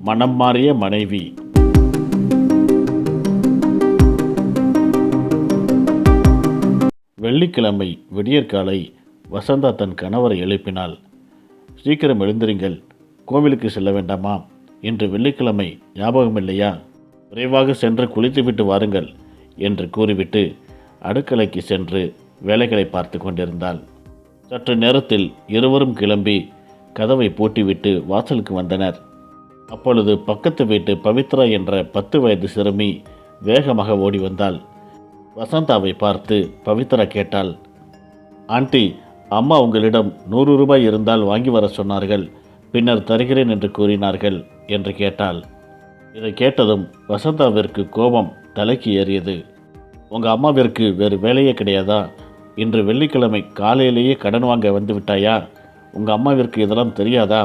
மனம் மாறிய மனைவி. வெள்ளிக்கிழமை விடியற்காலை வசந்தா தன் கணவரை எழுப்பினாள். சீக்கிரம் எழுந்திருங்கள். கோவிலுக்கு செல்ல வேண்டாமா? இன்று வெள்ளிக்கிழமை ஞாபகம் இல்லையா விரைவாக சென்று குளித்துவிட்டு வாருங்கள் என்று கூறிவிட்டு அடுக்கலைக்கு சென்று வேலைகளை பார்த்து கொண்டிருந்தாள். சற்று நேரத்தில் இருவரும் கிளம்பி கதவை பூட்டிவிட்டு வாசலுக்கு வந்தனர். அப்பொழுது பக்கத்து வீட்டு பவித்ரா என்ற பத்து வயது சிறுமி வேகமாக ஓடி வந்தாள். வசந்தாவை பார்த்து பவித்ரா கேட்டாள் ஆண்டி அம்மா உங்களிடம் நூறு ரூபாய் இருந்தால் வாங்கி வர சொன்னார்கள் பின்னர் தருகிறேன் என்று கூறினார்கள் என்று கேட்டாள். இதை கேட்டதும் வசந்தாவிற்கு கோபம் தலைக்கு ஏறியது. உங்கள் அம்மாவிற்கு வேறு வேலையே கிடையாதா? இன்று வெள்ளிக்கிழமை காலையிலேயே கடன் வாங்க வந்து விட்டாயா? உங்கள் அம்மாவிற்கு இதெல்லாம் தெரியாதா?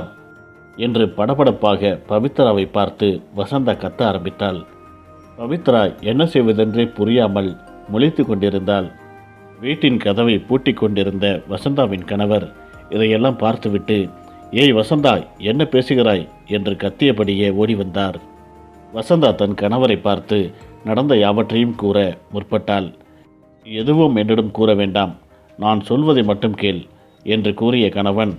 என்று படபடப்பாக பவித்ராவை பார்த்து வசந்தா கத்த ஆரம்பித்தாள். பவித்ரா என்ன செய்வதென்றே புரியாமல் முழித்து கொண்டிருந்தாள். வீட்டின் கதவை பூட்டிக் கொண்டிருந்த வசந்தாவின் கணவர் இதையெல்லாம் பார்த்துவிட்டு ஏய் வசந்தா என்ன பேசுகிறாய்? என்று கத்தியபடியே ஓடி வந்தார். வசந்தா தன் கணவரை பார்த்து நடந்த யாவற்றையும் கூற முற்பட்டாள். எதுவும் என்னிடம் கூற வேண்டாம் நான் சொல்வதை மட்டும் கேள் என்று கூறிய கணவன்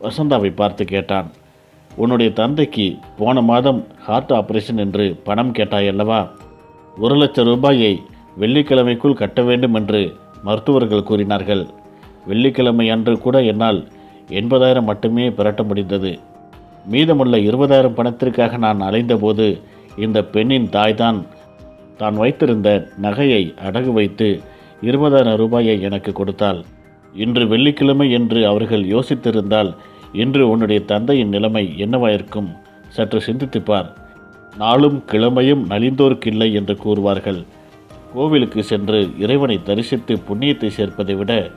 வசந்தாவை பார்த்து கேட்டான். உன்னுடைய தந்தைக்கு போன மாதம் ஹார்ட் ஆபரேஷன் என்று பணம் கேட்டாயல்லவா? ஒரு லட்சம் ரூபாயை வெள்ளிக்கிழமைக்குள் கட்ட வேண்டும் என்று மருத்துவர்கள் கூறினார்கள். வெள்ளிக்கிழமை அன்று கூட என்னால் எண்பதாயிரம் மட்டுமே பெரட்ட முடிந்தது. மீதமுள்ள இருபதாயிரம் பணத்திற்காக நான் அலைந்தபோது இந்த பெண்ணின் தாய்தான் தான் வைத்திருந்த நகையை அடகு வைத்து இருபதாயிரம் ரூபாயை எனக்கு கொடுத்தாள். இன்று வெள்ளிக்கிழமை என்று அவர்கள் யோசித்திருந்தால் இன்று உன்னுடைய தந்தையின் நிலைமை என்னவாயிருக்கும்? சற்று சிந்தித்துப்பார். நாளும் கிழமையும் நலிந்தோர்க்கில்லை என்று கூறுவார்கள். கோவிலுக்கு சென்று இறைவனை தரிசித்து புண்ணியத்தை சேர்ப்பதை விட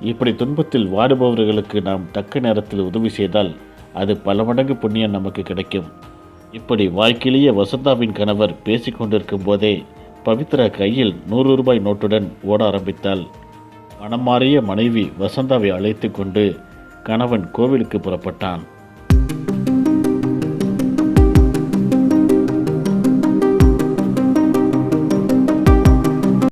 இப்படி துன்பத்தில் வாடுபவர்களுக்கு நாம் தக்க நேரத்தில் உதவி செய்தால் அது பல மடங்கு புண்ணியம் நமக்கு கிடைக்கும். இப்படி வாய்க்கிலேய வசந்தாவின் கணவர் பேசிக் கொண்டிருக்கும் போதே பவித்ரா கையில் நூறு ரூபாய் நோட்டுடன் ஓட ஆரம்பித்தாள். மனம் மாறிய மனைவி வசந்தாவை அழைத்து கொண்டு கணவன் கோவிலுக்கு புறப்பட்டான்.